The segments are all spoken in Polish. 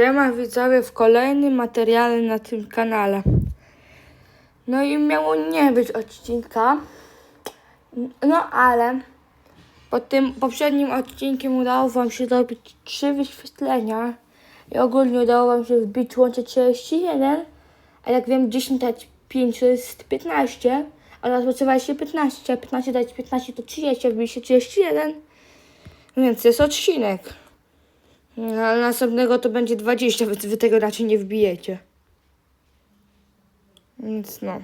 Siema widzowie w kolejnym materiale na tym kanale. No i miało nie być odcinka. No ale po tym poprzednim odcinkiem udało wam się zrobić trzy wyświetlenia. I ogólnie udało wam się wbić łącznie 31. A jak wiem 10 dać 5 to jest 15. A teraz potrzebowaliście 15. A 15 dać 15 to 30. A wbiliście 31. Więc jest odcinek. No, ale następnego to będzie 20, więc wy tego raczej nie wbijecie. Więc no.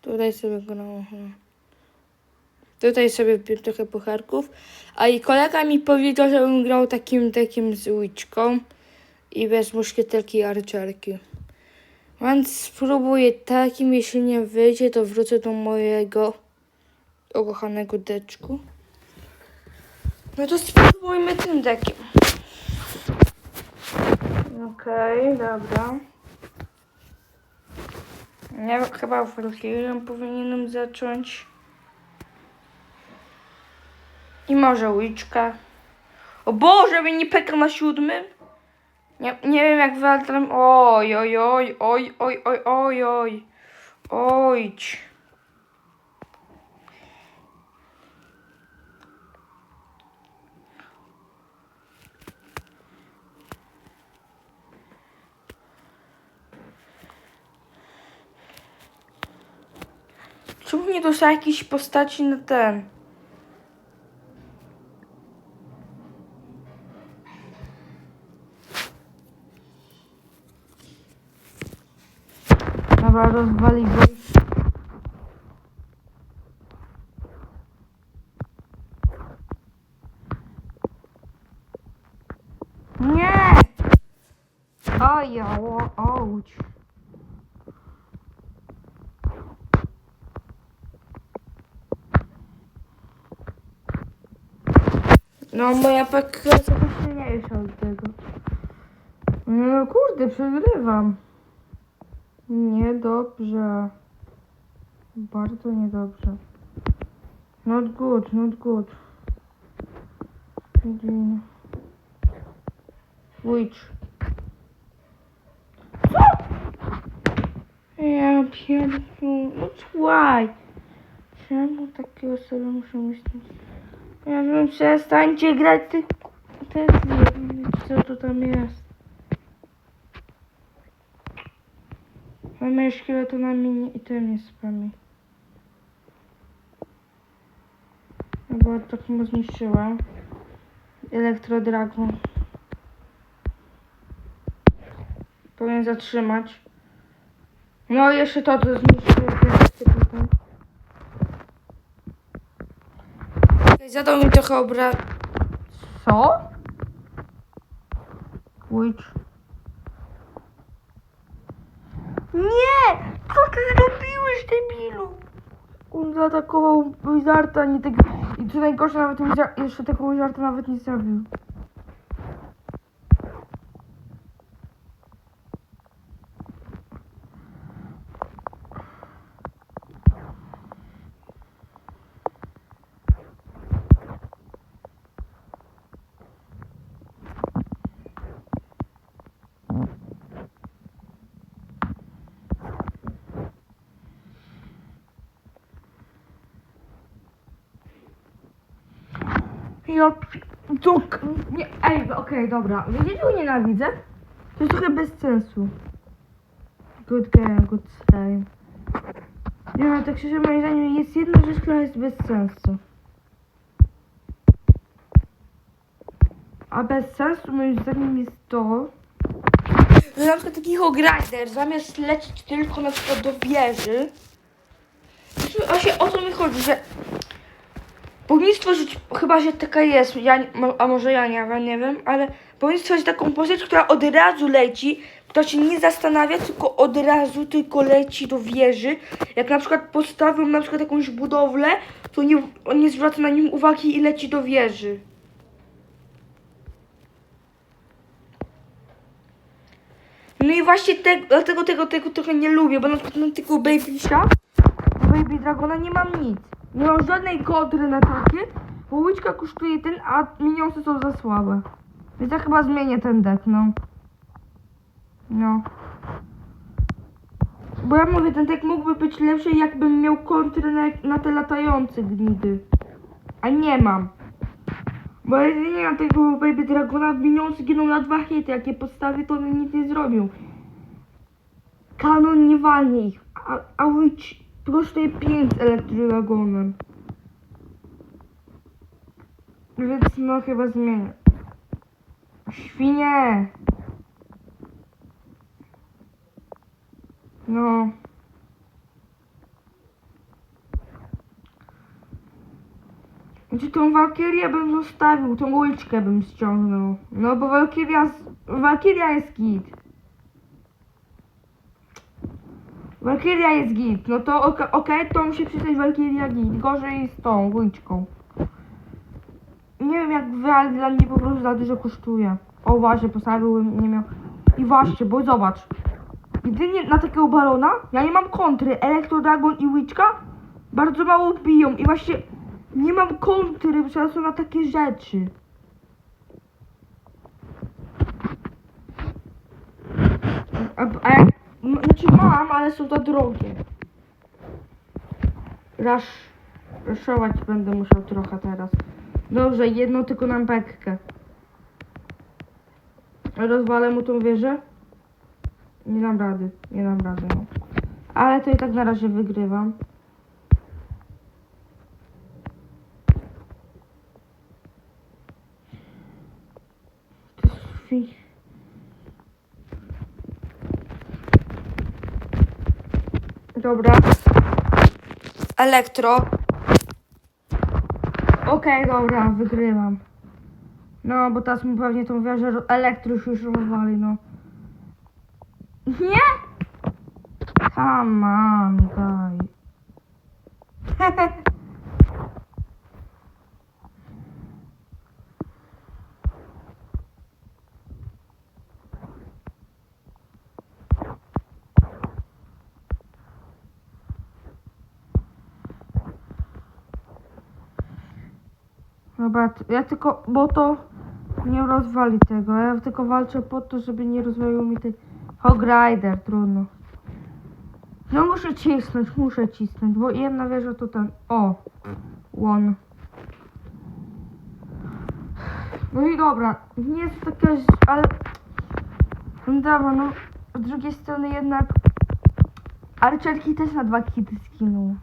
Tutaj sobie grał. Tutaj sobie trochę pucharków. A i kolega mi powiedział, żebym grał takim takim z łyczką i bez muszkieterki i arczerki. Więc spróbuję takim, jeśli nie wyjdzie, to wrócę do mojego ukochanego deczku. No to spróbujmy tym dekiem. Okej, dobra. Ja chyba Valkyrią powinienem zacząć. I może łyczka. O Boże, mnie nie peka na siódmym? Nie, nie wiem jak walczam. Oj, oj, oj, oj, oj, oj, oj, oj. Czemu nie doszło jakiejś postaci na ten? Dobra, rozwali go. Nie! Oj, o, ouch. No, moja peka trochę silniejsza od tego. No kurde, przegrywam. Niedobrze. Bardzo niedobrze. Not good, not good. Jean. Witch. Co? Ja pierdolę. No why? Czemu takiego sobie muszę myśleć? Ja wiem, przestańcie grać tych... Te co to tam jest. Mamy szkieletu na minie i ten jest spami. No bo to chyba zniszczyła. Elektrodragon. Powinien zatrzymać. No jeszcze to, co zniszczyło. tutaj. Okej, Zadał mi trochę obra... Co? Witch. Nie! Co ty zrobiłeś, debilu? On zaatakował Wizarda, nie tego... I co najgorsze, nawet Wizard... jeszcze tego Wizarda nawet nie zabił. Ja... To... Nie, ej, okej, dobra. Wiecie, czego nienawidzę? To jest trochę bez sensu. Good game, good time. Nie no, tak szczerze moim zdaniem jest jedna rzecz, która jest bez sensu. A bez sensu moim zdaniem jest to, że na przykład taki Hogrider zamiast lecieć tylko na przykład do wieży, właśnie o to mi chodzi, że powinien stworzyć, chyba że taka jest, ja, a może ja nie, nie wiem, ale powinien stworzyć taką postać, która od razu leci, która się nie zastanawia, tylko od razu tylko leci do wieży. Jak na przykład postawią na przykład jakąś budowlę, to nie, on nie zwraca na nim uwagi i leci do wieży. No i właśnie te, dlatego tego, tego trochę nie lubię, bo na przykład na tego Baby Shark, Baby Dragona nie mam nic. Nie mam żadnej kodry na takie, bo łyczka kosztuje ten, a minionsy są za słabe. Więc ja chyba zmienię ten deck, no. No. Bo ja mówię, ten tek mógłby być lepszy, jakbym miał kontrę na, na te latające gnidy. A nie mam. Bo jedynie na tego Baby Dragona minion zginął na dwa hity. Jak je postawię, to on nic nie zrobił. Kanon nie walnie ich. A, a kosztuje 5 elektrodragonem. Więc no chyba zmienię. Świnie! No. Czy tą Walkirię bym zostawił, tą uliczkę bym ściągnął. No bo Walkiria, Walkiria jest git. Walkiria jest git, no to ok- okej, to musi przydać Walkiria git. Gorzej z tą uliczką. Nie wiem jak wy, ale dla mnie po prostu za dużo kosztuje. O właśnie, postawiłbym, nie miał. I właśnie, bo zobacz. Jedynie na takiego balona ja nie mam kontry. Elektro Dragon i Witchka bardzo mało biją i właśnie nie mam kontry przez na takie rzeczy. A, a jak, znaczy mam, ale są to drogie. Rasz, raszować będę musiał trochę teraz. Dobrze, jedno tylko na bekkę. Rozwalę mu tą wieżę? Nie dam rady, nie dam rady, no. Ale to i tak na razie wygrywam. To jest Dobra. Elektro. Okej, dobra, wygrywam. No, bo teraz mu pewnie tą wieżę ro- elektro już rozwali, no. Nie? Come on, guy. Dobra, t- ja tylko, bo to nie rozwali tego. Ja tylko walczę po to, żeby nie rozwalił mi tej Hog Rider, trudno. No muszę cisnąć, muszę cisnąć, bo jedna wieża to ten. O! One. No i dobra, nie jest taka, ale... No dobra, no z drugiej strony jednak Archerki też na dwa kity skinął.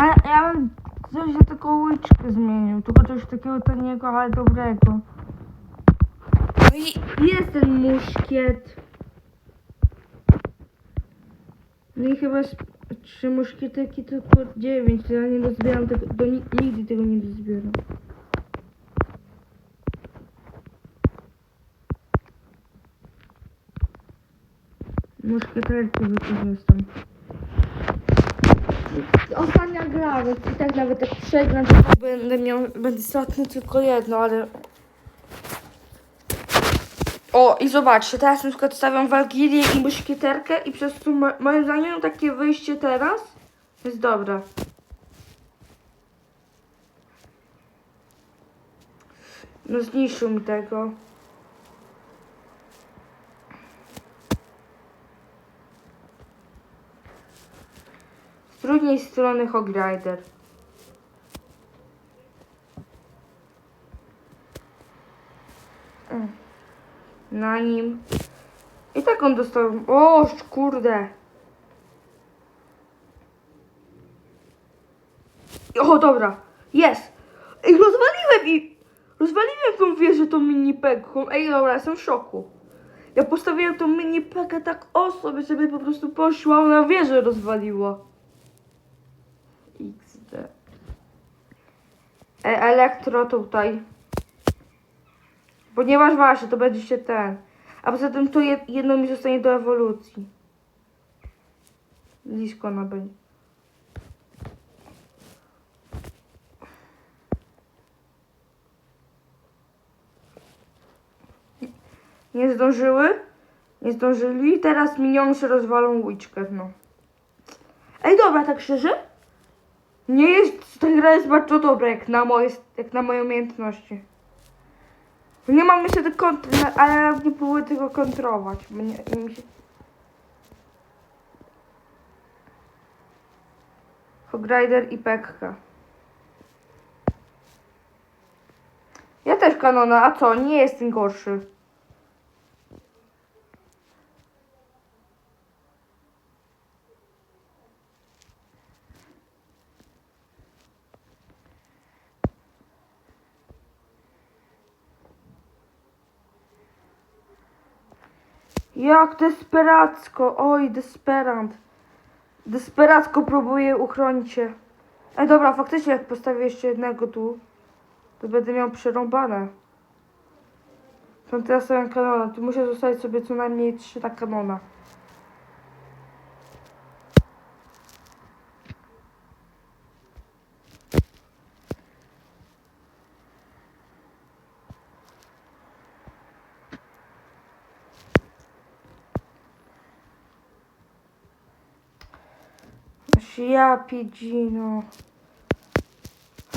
No, ale ja bym coś za taką łyczkę zmienił, tylko coś takiego taniego, ale dobrego. No i jest ten muszkiet. No i chyba z trzy muszkieterki tylko dziewięć, to ja nie dozbieram tego, do, ni- nigdy tego nie dozbieram. Muszkieterki wykorzystam. Ostatnia gra, więc i tak nawet jak przegram, to będę miał, będę stratny tylko jedno, ale... O, i zobaczcie, teraz na przykład stawiam Walgirię i muszkieterkę i przez to mo- moim zdaniem takie wyjście teraz jest dobre. No zniszczył mi tego. Z drugiej strony Hog Rider. Mm. Na nim. I tak on dostał. O, kurde. O, dobra. Jest. Ej, rozwaliłem i... Rozwaliłem tą wieżę tą mini pegką. Ej, dobra, jestem w szoku. Ja postawiłem tą mini pegę tak o sobie, żeby po prostu poszła, ona wieżę rozwaliła. XD. E, elektro tutaj. Ponieważ właśnie, to będzie się ten. A poza tym to jed, jedno mi zostanie do ewolucji. Blisko ona będzie. Nie zdążyły? Nie zdążyli. Teraz miniony się rozwalą łyczkę, no. Ej, dobra, tak szczerze? Nie jest, ta gra jest bardzo dobra, jak na moje, jak na moje umiejętności. Nie mam jeszcze do kont... ale nie próbuję tego kontrolować. Bo nie, nie mi się... Hogrider i Pekka. Ja też kanona, a co? Nie jestem gorszy. Jak desperacko, oj, desperant. Desperacko próbuję uchronić się. Ej, dobra, faktycznie jak postawię jeszcze jednego tu, to będę miał przerąbane. Są teraz kanona, tu muszę zostawić sobie co najmniej trzy tak kanona. Ja pidzino.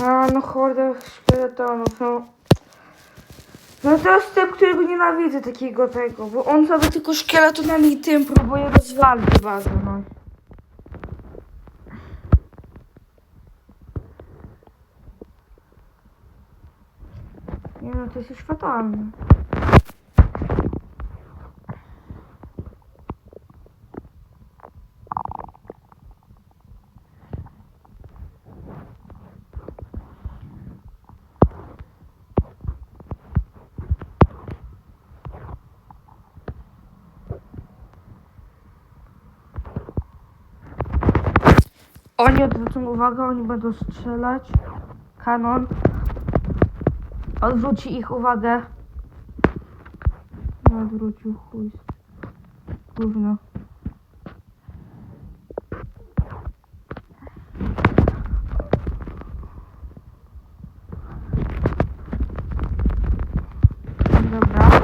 A no horda szkieletonów, no. No to jest typ, którego nienawidzę takiego tego, bo on sobie tylko szkieletonami i tym próbuje rozwalić bazę, no. Nie no, to jest już fatalne. Oni odwrócą uwagę, oni będą strzelać. Kanon. Odwróci ich uwagę. Odwrócił chuj. Gówno. Dobra.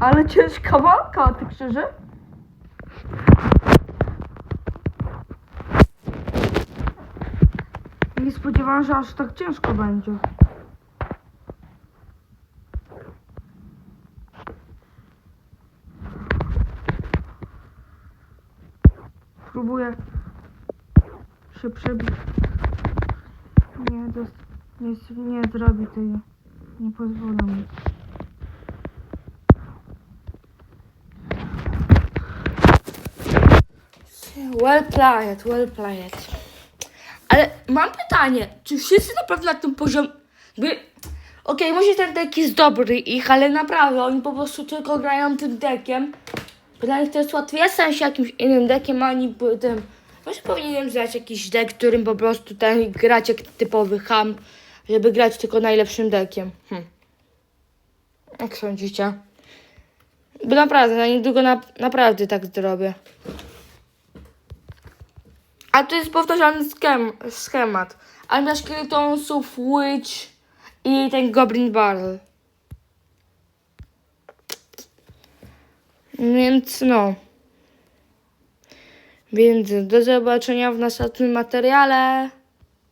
Ale ciężka walka, ty krzyży? Nie spodziewałam że aż tak ciężko będzie. Próbuję się przebić. Nie, nie, nie zrobi tego. Nie pozwolę mu. Well played, well played. Ale mam pytanie, czy wszyscy naprawdę na tym poziomie... By... Okej, może ten deck jest dobry ich, ale naprawdę oni po prostu tylko grają tym deckiem. Pytanie, kto jest łatwiej, w się jakimś innym deckiem, a oni by- tym... Może powinienem znać jakiś deck, którym po prostu ten grać jak typowy ham, żeby grać tylko najlepszym deckiem. Hm. Jak sądzicie? Bo naprawdę, na niedługo na, naprawdę tak zrobię. A to jest powtarzany skem, schemat. Armia szkieletonsów, Witch i ten Goblin Barrel. Więc no. Więc do zobaczenia w następnym materiale.